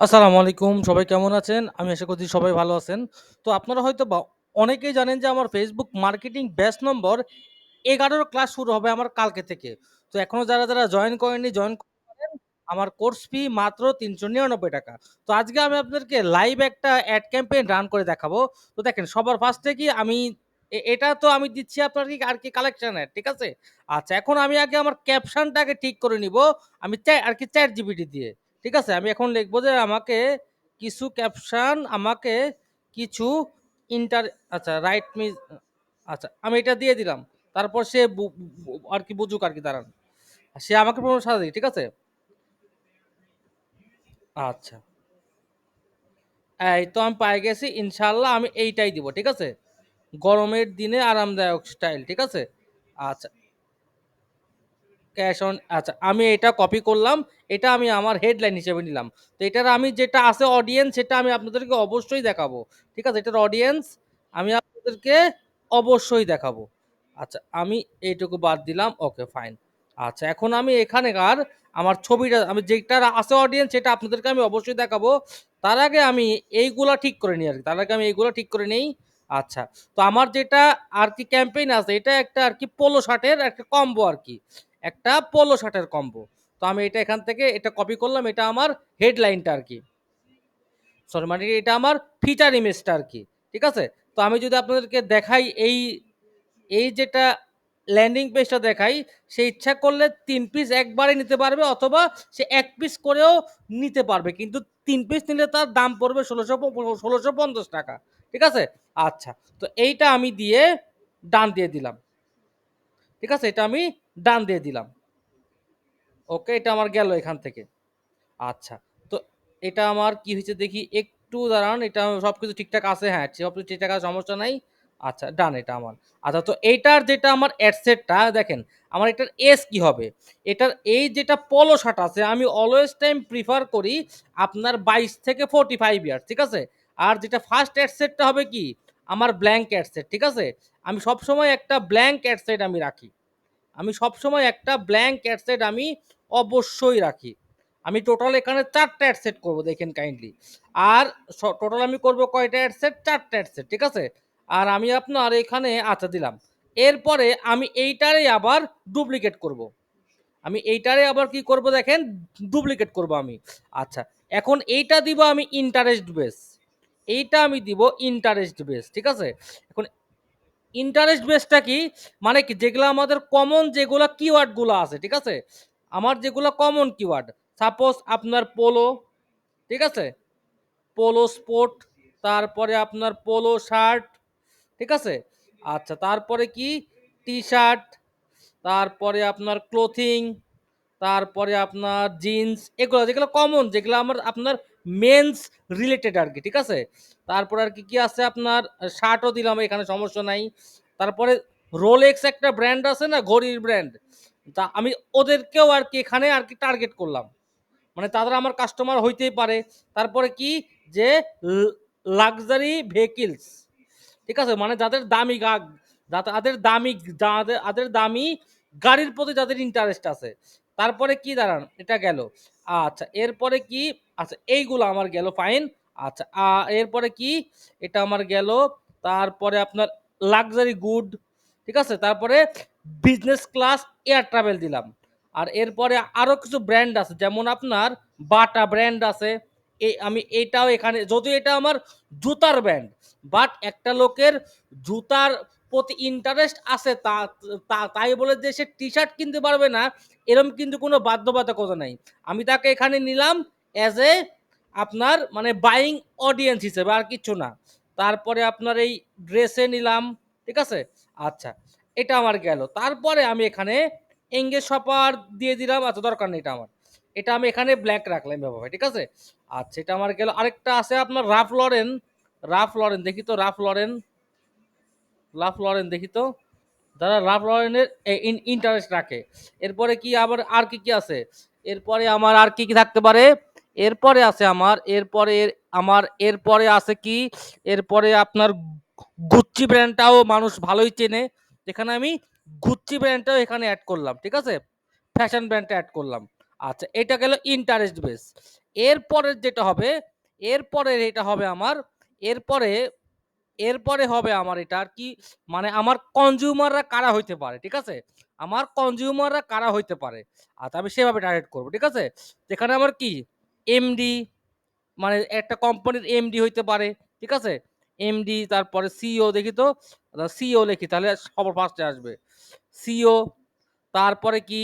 আসসালামু আলাইকুম। সবাই কেমন আছেন? আমি আশা করছি সবাই ভালো আছেন। তো আপনারা হয়তোবা অনেকেই জানেন যে আমার ফেসবুক মার্কেটিং ব্যাচ নম্বর এগারোর ক্লাস শুরু হবে আমার কালকে থেকে। তো এখনও যারা, যারা জয়েন করেননি জয়েন করতে পারেন। আমার কোর্স ফি মাত্র ৳৩৯৯ তো আজকে আমি আপনাদেরকে লাইভ একটা অ্যাড ক্যাম্পেইন রান করে দেখাবো। তো দেখেন সবার ফার্স্ট কি আমি এটা তো আমি দিচ্ছি আপনার কি আর কি কালেকশন ঠিক আছে? আচ্ছা এখন আমি আগে আমার ক্যাপশনটাকে ঠিক করে নিবো। আমি চা আর কি ChatGPT দিয়ে। ঠিক আছে? আমি এখন লিখব যে আমাকে কিছু ক্যাপশন আমাকে কিছু ইন্টার আচ্ছা রাইট মি আচ্ছা আমি এটা দিয়ে দিলাম। তারপর সে আর কি বুঝুক আর কি দাঁড়ান। সে আমাকে প্রথমে সাজা দিক, ঠিক আছে? আচ্ছা। এই তো আমি পেয়ে গেছি। ইনশাল্লাহ আমি এইটাই দিব। ঠিক আছে? গরমের দিনে আরামদায়ক স্টাইল। ঠিক আছে? আচ্ছা। ক্যাশ অন আচ্ছা আমি এটা কপি করলাম। এটা আমি আমার হেডলাইন হিসেবে নিলাম। তো এটার আমি যেটা আছে অডিয়েন্স সেটা আমি আপনাদেরকে অবশ্যই দেখাবো। ঠিক আছে? এটার অডিয়েন্স আমি আপনাদেরকে অবশ্যই দেখাবো। আচ্ছা আমি এইটুকু বাদ দিলাম। Okay fine. আচ্ছা এখন আমি এখানেকার আমার ছবিটা, আমি যেটার আছে অডিয়েন্স সেটা আপনাদেরকে আমি অবশ্যই দেখাবো। তার আগে আমি এইগুলা ঠিক করে নিই আরকি। তার আগে আমি এইগুলা ঠিক করে নেই। আচ্ছা। তো আমার যেটা আর কি ক্যাম্পেইন আছে, এটা একটা আর কি পোলো শার্টের একটা কম্বো আরকি। একটা পোলো শার্টের কম্বো। তো আমি এটা এখান থেকে এটা কপি করলাম। এটা আমার হেডলাইনটা আরকি। সরি মানে এটা আমার ফিচার ইমেজটা আর কি ঠিক আছে? তো আমি যদি আপনাদেরকে দেখাই এই, এই যেটা ল্যান্ডিং পেজটা দেখাই, সে ইচ্ছা করলে তিন পিস একবারে নিতে পারবে অথবা সে এক পিস করেও নিতে পারবে। কিন্তু তিন পিস নিলে তার দাম পড়বে ষোলোশো ষোলোশো পঞ্চাশ টাকা ঠিক আছে? আচ্ছা। তো এইটা আমি দিয়ে ডান দিয়ে দিলাম। ঠিক আছে? এটা আমি ডান দিয়ে দিলাম। ওকে, এটা আমার গেল এখান থেকে। আচ্ছা। তো এটা আমার কি হয়েছে দেখি একটু দাঁড়ান। এটা সব কিছু ঠিকঠাক আছে। হ্যাঁ, সব কিছু ঠিকঠাক আছে সমস্যা নাই। আচ্ছা ডান এটা আমার। আচ্ছা তো এইটার যেটা আমার অ্যাডসেটটা দেখেন, আমার এটার এস কি হবে? এটার এই যেটা পোলো শার্ট আছে আমি অলওয়েজ টাইম প্রিফার করি আপনার ২২ থেকে ফোর্টি ফাইভ ইয়ার ঠিক আছে? আর যেটা ফার্স্ট অ্যাডসেটটা হবে কি? আমার ব্ল্যাঙ্ক অ্যাডসেট ঠিক আছে? আমি সবসময় একটা ব্ল্যাঙ্ক অ্যাডসেট আমি রাখি। আমি সবসময় একটা ব্ল্যাঙ্ক অ্যাডসেট আমি অবশ্যই রাখি। আমি টোটাল এখানে ৪ অ্যাডসেট করব, দেখেন কাইন্ডলি। আর টোটাল আমি করব কয়টা অ্যাড সেট? ৪ টা অ্যাড সেট। ঠিক আছে? আর আমি আপনার এখানে আচ্ছা দিলাম। এরপরে আমি এইটারই আবার ডুপ্লিকেট করব। আমি এইটারে আবার কি করব দেখেন ডুপ্লিকেট করব আমি। আচ্ছা। এখন এইটা দিব আমি ইন্টারেস্ট বেস। এইটা আমি দিব ইন্টারেস্ট বেস। ঠিক আছে? এখন ইন্টারেস্ট বেসটা কি? মানে কি যেগুলো আমাদের কমন যেগুলা কিওয়ার্ডগুলা আছে। ঠিক আছে? আমার যেগুলো কমন কিওয়ার্ড। সাপোজ আপনার পোলো, ঠিক আছে? পোলো স্পোর্ট, তারপরে আপনার পোলো শার্ট, ঠিক আছে? আচ্ছা তারপরে কি? টি-শার্ট, তারপরে আপনার ক্লথিং, তারপরে আপনার জিন্স এগুলা যেগুলো কমন যেগুলো আমার আপনার মেন্স রিলেটেড আর কি ঠিক আছে? তারপর আর কি, কি আছে আপনার শার্টও দিলাম এখানে সমস্যা নাই। তারপরে রোলেক্স একটা ব্র্যান্ড আছে না ঘড়ির ব্র্যান্ড। তা আমি ওদেরকেও আর কি এখানে আর কি টার্গেট করলাম। মানে তারা আমার কাস্টমার হইতেই পারে। তারপরে কি? যে লাক্সারি ভেহিকলস। ঠিক আছে? মানে যাদের দামি গা যাদের দামি যাদের দামি গাড়ির প্রতি যাদের ইন্টারেস্ট আছে। তারপরে কি দাঁড়ান এটা গেল। আচ্ছা এরপরে কি? আচ্ছা এইগুলো আমার গেল ফাইন। আচ্ছা এরপরে কি? এটা আমার গেল। তারপরে আপনার লাক্সারি গুড, ঠিক আছে? তারপরে বিজনেস ক্লাস এয়ার ট্রাভেল দিলাম। আর এরপরে আরও কিছু ব্র্যান্ড আছে। যেমন আপনার বাটা ব্র্যান্ড আছে। এই আমি এটাও এখানে যদিও এটা আমার জুতার ব্র্যান্ড। বাট একটা লোকের জুতার প্রতি ইন্টারেস্ট আছে তা তাই বলে যে সে টি-শার্ট কিনতে পারবে না এরকম কিন্তু কোনো বাধ্যবাধকতা নাই। আমি তাকে এখানে নিলাম অ্যাজ এ আপনার মানে বাইং অডিয়েন্স হিসেবে আর কিছু না। তারপরে আপনার এই ড্রেসে নিলাম। ঠিক আছে? আচ্ছা। এটা আমার গেল। তারপরে আমি এখানে এঙ্গেজ শপার দিয়ে দিলাম। আচ্ছা দরকার নেই এটা আমার। এটা আমি এখানে ব্ল্যাক রাখলাম এভাবে। ঠিক আছে? আচ্ছা এটা আমার গেল। আরেকটা আছে আপনার রাফ লরেন, রাফ লরেন দেখি তো রাফ লরেন। রাফ লরেন দেখি তো। যারা রাফ লরেনের ইন্টারেস্ট রাখে। এরপরে কি আবার আর কি, কি আছে? এরপরে আমার আর কি, কি থাকতে পারে? এরপরে আছে আমার এরপরে আমার এরপরে আছে কি? এরপরে আপনার গুচ্চি ব্র্যান্ডটাও মানুষ ভালোই চেনে। যেখানে আমি গুচ্চি ব্র্যান্ডটাও এখানে অ্যাড করলাম। ঠিক আছে? ফ্যাশন ব্র্যান্ডটা অ্যাড করলাম। আচ্ছা এটা গেল ইন্টারেস্ট বেস। এরপরের যেটা হবে, এরপরের এটা হবে আমার, এরপরে, এরপরে হবে আমার এটা আর কি মানে আমার কনজিউমাররা কারা হইতে পারে, ঠিক আছে? আমার কনজিউমাররা কারা হইতে পারে? আচ্ছা আমি সেভাবে টার্গেট করব, ঠিক আছে? যেখানে আমার কি এমডি মানে একটা কোম্পানির এমডি হইতে পারে, ঠিক আছে? এমডি তারপরে সিইও দেখি তো, আ লেখি তাহলে সবার ফার্স্টে আসবে। সিইও তারপরে কি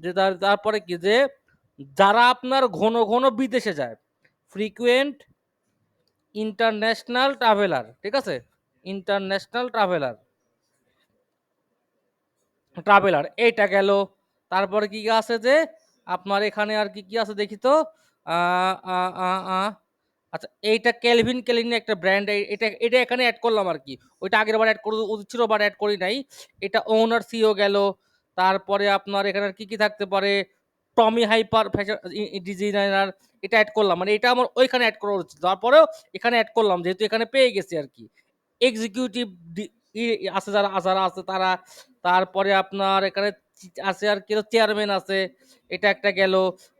যে তারপরে কি যে যারা আপনার ঘন, ঘন বিদেশে যায়। ফ্রিকুয়েন্ট ইন্টারন্যাশনাল ট্রাভেলার, ঠিক আছে? International traveller. ট্রাভেলার এইটা গেল। তারপরে কি আছে যে আপনার এখানে আর কি, কি আছে দেখি তো? আ আ আচ্ছা এইটা ক্যালভিন ক্লেইন একটা ব্র্যান্ড এটা এটা এখানে অ্যাড করলাম আর কি ওইটা আগেরবার এড করা উচিত ছিল বাট এড করি নাই। এটা ওনার সিও গেল। তারপরে আপনার এখানে কি, কি থাকতে পারে? টমি হাইপার ফ্যাশন ডিজাইনার এটা অ্যাড করলাম। মানে এটা আমার ওইখানে অ্যাড করা উচিত। তারপরেও এখানে অ্যাড করলাম যেহেতু এখানে পেয়ে গেছি আর কি এক্সিকিউটিভ আছে যারা যারা আছে তারা। তারপরে আপনার এখানে আছে আর কেউ চেয়ারম্যান আছে। এটা একটা গেল।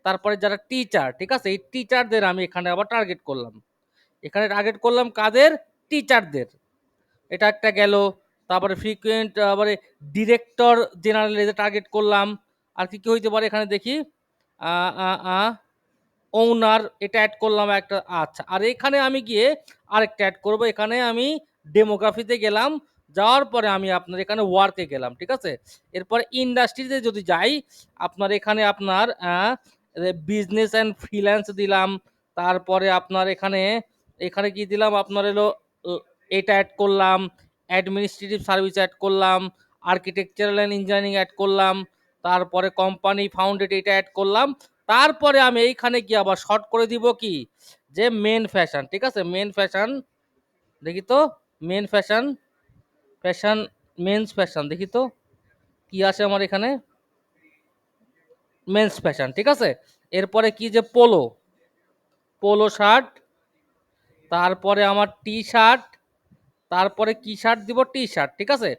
তারপরে যারা টিচার, ঠিক আছে? এই টিচারদের আমি এখানে আবার টার্গেট করলাম। এখানে টার্গেট করলাম কাদের? টিচারদের। এটা একটা গেল। তারপরে ফ্রিকুয়েন্ট তারপরে ডিরেক্টর জেনারেল টার্গেট করলাম। আর কি, কি হইতে পারে এখানে দেখি? ওনার এটা অ্যাড করলাম একটা আচ্ছা। আর এখানে আমি গিয়ে আরেকটা অ্যাড করব। এখানে আমি ডেমোগ্রাফিতে গেলাম। যাওয়ার পরে আমি আপনার এখানে ওয়ার্কে গেলাম, ঠিক আছে? এরপরে ইন্ডাস্ট্রিতে যদি যাই, আপনার এখানে আপনার বিজনেস অ্যান্ড ফ্রিল্যান্স দিলাম। তারপরে আপনার এখানে, এখানে কি দিলাম আপনার এলো এটা অ্যাড করলাম। অ্যাডমিনিস্ট্রেটিভ সার্ভিস অ্যাড করলাম। আর্কিটেকচারাল অ্যান্ড ইঞ্জিনিয়ারিং অ্যাড করলাম। তারপরে কোম্পানি ফাউন্ডেড এটা অ্যাড করলাম। তারপরে আমি এইখানে গিয়ে আবার শর্ট করে দিব কি? যে মেন ফ্যাশন, ঠিক আছে? মেন ফ্যাশন দেখি তো? Men fashion, fashion men's fashion দেখি তো? কি আছে আমার এখানে? মেন্স ফ্যাশন, ঠিক আছে? এরপরে কি যে পোলো। Polo shirt. তারপরে আমার টি-শার্ট। তারপরে কি শার্ট দিব? টি-শার্ট, ঠিক আছে?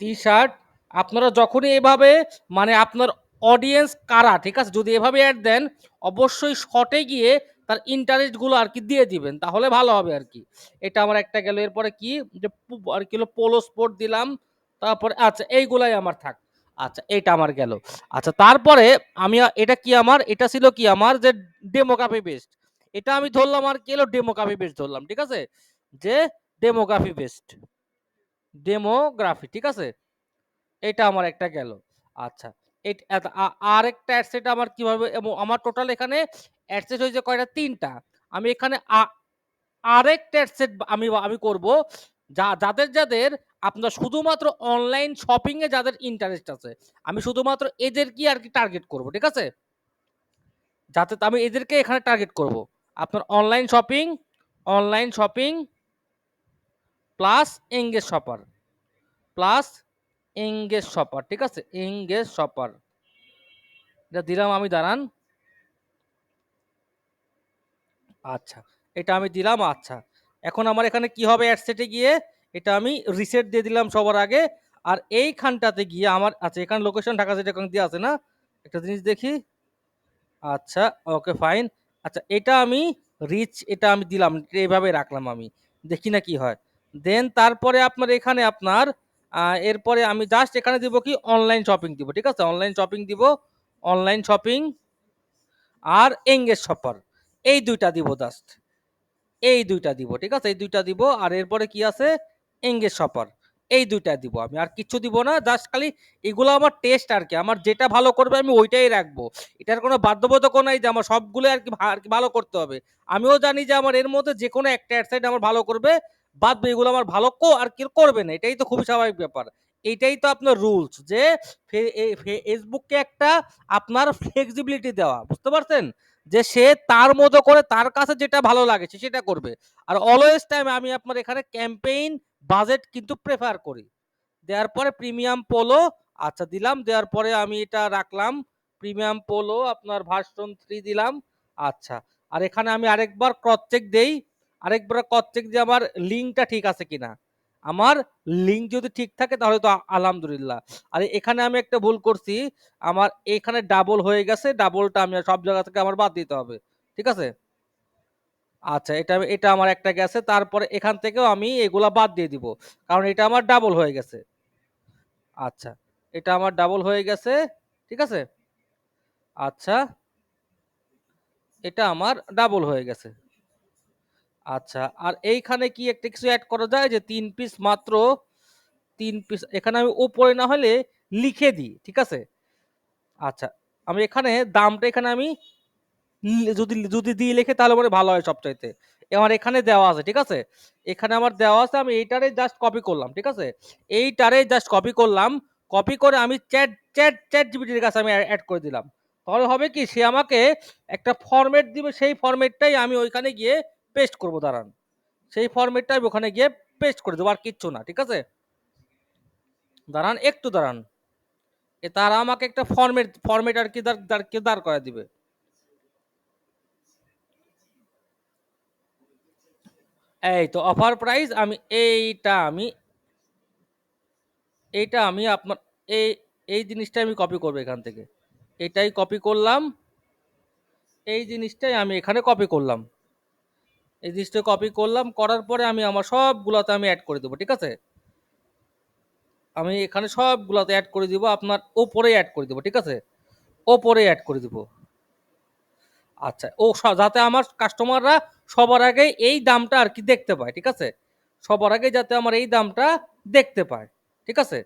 টি-শার্ট আপনারা যখনই এভাবে মানে আপনার অডিয়েন্স কারা, ঠিক আছে? যদি এভাবে অ্যাড দেন অবশ্যই শর্টে গিয়ে তার ইন্টারেস্টগুলো আর কি দিয়ে দিবেন। তাহলে ভালো হবে আর কি এটা আমার একটা গেল। এরপরে কি? যে আর কি হলো পোলো স্পোর্ট দিলাম। তারপরে আচ্ছা এইগুলাই আমার থাক। আচ্ছা এইটা আমার গেল। আচ্ছা তারপরে আমি এটা কি আমার? এটা ছিল কি আমার যে ডেমোগ্রাফি বেসড। এটা আমি ধরলাম আর কি হলো ডেমোগ্রাফি বেসড ধরলাম, ঠিক আছে? যে ডেমোগ্রাফি বেসড। ডেমোগ্রাফি, ঠিক আছে? এটা আমার একটা গেল। আচ্ছা। এট এত আ আরেকটা অ্যাডসেট আমার কীভাবে এবং আমার টোটাল এখানে অ্যাডসেট হয়েছে কয়টা? তিনটা আমি এখানে আরেকটা অ্যাডসেট আমি আমি করব যা যাদের, যাদের আপনার শুধুমাত্র অনলাইন শপিং এ যাদের ইন্টারেস্ট আছে। আমি শুধুমাত্র এদেরকেই আরকি টার্গেট করব, ঠিক আছে? যাতে আমি এদেরকে এখানে টার্গেট করব। আপনার online shopping, online shopping plus engage shopper. Plus engage shopper, ঠিক আছে? Engage shopper. এটা দিলাম আমি দাঁড়ান। আচ্ছা। এটা আমি দিলাম আচ্ছা। এখন আমার এখানে কি হবে অ্যাডসেটে গিয়ে? এটা আমি রিসেট দিয়ে দিলাম সবার আগে। আর এইখানটাতে গিয়ে আমার আচ্ছা এখানে লোকেশন ঢাকা চিটাগং দেয়া আছে না? একটা জিনিস দেখি। আচ্ছা, ওকে ফাইন। আচ্ছা এটা আমি রিচ এটা আমি দিলাম। এভাবে রাখলাম আমি। দেখি না কি হয়। দেন তারপরে আপনার এখানে আপনার এরপরে আমি জাস্ট এখানে দিব কি? অনলাইন শপিং দিব, ঠিক আছে? অনলাইন শপিং দিব। অনলাইন শপিং আর এঙ্গেজ শপার। এই দুইটা দিব জাস্ট। এই ২ টা দিব, ঠিক আছে? এই দুইটা দিব। আর এরপরে কি আছে? Engage shopper. এই দুইটা দিব আমি। আর কিচ্ছু দিব না। জাস্ট খালি এগুলো আমার টেস্ট আর কি আমার যেটা ভালো করবে আমি ওইটাই রাখব। এটার কোনো বাধ্যবাধকতা নাই যে আমার সবগুলো আর কি আর কি ভালো করতে হবে। আমিও জানি যে আমার এর মধ্যে যে কোনো একটা অ্যাডসেট আমার ভালো করবে। বাদ এগুলো আমার ভালো কো আর কেউ করবে না। এটাই তো খুবই স্বাভাবিক ব্যাপার। এইটাই তো আপনার রুলস যে ফেসবুককে একটা আপনার ফ্লেক্সিবিলিটি দেওয়া। বুঝতে পারছেন? যে সে তার মতো করে তার কাছে যেটা ভালো লাগে সেটা করবে। আর অলওয়েজ টাইম আমি আপনার এখানে ক্যাম্পেইন বাজেট কিন্তু প্রেফার করি। দেওয়ার পরে প্রিমিয়াম পোলো আচ্ছা দিলাম। দেওয়ার পরে আমি এটা রাখলাম। প্রিমিয়াম পোলো আপনার ভার্সন থ্রি দিলাম। আচ্ছা। আর এখানে আমি আরেকবার ক্রস চেক দেই। আরেকবার ক্রস চেক দিয়ে আমার লিঙ্কটা ঠিক আছে কিনা। আমার লিঙ্ক যদি ঠিক থাকে তাহলে তো আলহামদুলিল্লাহ। আর এখানে আমি একটা ভুল করছি। আমার এখানে ডাবল হয়ে গেছে। ডাবলটা আমি সব জায়গা থেকে আমার বাদ দিতে হবে। ঠিক আছে? আচ্ছা এটা এটা আমার একটা গেছে। তারপরে এখান থেকেও আমি এগুলা বাদ দিয়ে দিব। কারণ এটা আমার ডাবল হয়ে গেছে। আচ্ছা। এটা আমার ডাবল হয়ে গেছে। ঠিক আছে? আচ্ছা। এটা আমার ডাবল হয়ে গেছে। আচ্ছা। আর এইখানে কি একটা কিছু অ্যাড করা যায় যে তিন পিস মাত্র, তিন পিস এখানে আমি উপরে না হলে লিখে দিই। ঠিক আছে? আচ্ছা। আমি এখানে দামটা এখানে আমি যদি যদি দিয়ে লিখে তাহলে মানে ভালো হয় সবচাইতে। আমার এখানে দেওয়া আছে। ঠিক আছে? এখানে আমার দেওয়া আছে, আমি এইটারে জাস্ট কপি করলাম। ঠিক আছে? এইটারে জাস্ট কপি করলাম। কপি করে আমি চ্যাট চ্যাট চ্যাট এর কাছে আমি অ্যাড করে দিলাম। তাহলে হবে কি, সে আমাকে একটা ফরমেট দিবে, সেই ফরমেটটাই আমি ওইখানে গিয়ে পেস্ট করব দাঁড়ান। সেই ফরমেটটা আমি ওখানে গিয়ে পেস্ট করে দেবো আর কিচ্ছু না। ঠিক আছে? দাঁড়ান, একটু দাঁড়ান। এ তারা আমাকে একটা ফরমেট ফরমেট আর কি দাঁড় দাঁড় করায় দিবে। এই তো অফার প্রাইস আমি এইটা আমি এইটা আমি আপনার এই এই জিনিসটাই আমি কপি করব এখান থেকে। এটাই কপি করলাম। এই জিনিসটাই আমি এখানে কপি করলাম। এই জিনিসটা কপি করলাম। করার পরে আমি আমার সবগুলাতে আমি অ্যাড করে দেবো, ঠিক আছে? আমি এখানে সবগুলাতে অ্যাড করে দিব। আপনার উপরেই অ্যাড করে দেবো, ঠিক আছে? ওপরেই অ্যাড করে দিব। আচ্ছা। ও যাতে আমার কাস্টমাররা সবার আগে এই দামটা আর কি দেখতে পায়। ঠিক আছে? সবার আগে যাতে আমার এই দামটা দেখতে পায়। ঠিক আছে?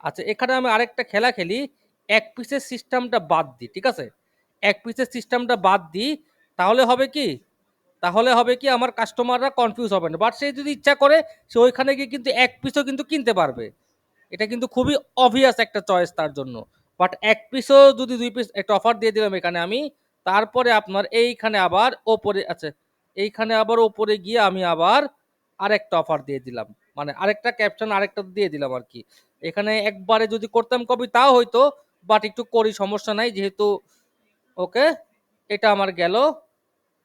আচ্ছা এখানে আমি আরেকটা খেলা খেলি। এক পিসের সিস্টেমটা বাদ দিই। ঠিক আছে? এক পিসের সিস্টেমটা বাদ দিই। তাহলে হবে কি? তাহলে হবে কি আমার কাস্টমাররা কনফিউজ হবে না। বাট সে যদি ইচ্ছা করে, সে ওইখানে গিয়ে কিন্তু এক পিসও কিন্তু কিনতে পারবে। এটা কিন্তু খুবই obvious একটা চয়েস তার জন্য। বাট এক পিসও যদি দুই পিস একটা অফার দিয়ে দিলাম এখানে আমি। তারপরে আপনার এইখানে আবার ওপরে আছে এইখানে আবার ওপরে গিয়ে আমি আবার আরেকটা অফার দিয়ে দিলাম। মানে আরেকটা ক্যাপশন আরেকটা দিয়ে দিলাম আর কি এখানে একবারে যদি করতাম কবি তাও হয়তো বাট একটু করি সমস্যা নাই, যেহেতু ওকে এটা আমার গেল।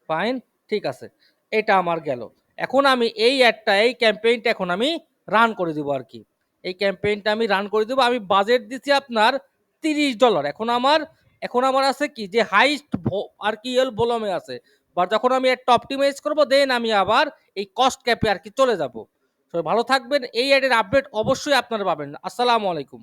ফাইন ঠিক আছে। এটা আমার গেল। এখন আমি এই এডটা এই ক্যাম্পেইনটা এখন আমি রান করে দিব আরকি। এই ক্যাম্পেইনটা আমি রান করে দেবো, আমি বাজেট দিচ্ছি আপনার $৩০ এখন আমার এখন আমার আছে কি, যে হাইস্ট ভো আরকি এল ভলিউমে আছে। বাট যখন আমি এডটা অপটিমাইজ করব দেন আমি আবার এই কস্ট ক্যাপ আর কি চলে যাব। সবাই ভালো থাকবেন। এই অ্যাডের আপডেট অবশ্যই আপনারা পাবেন। আসসালামু আলাইকুম।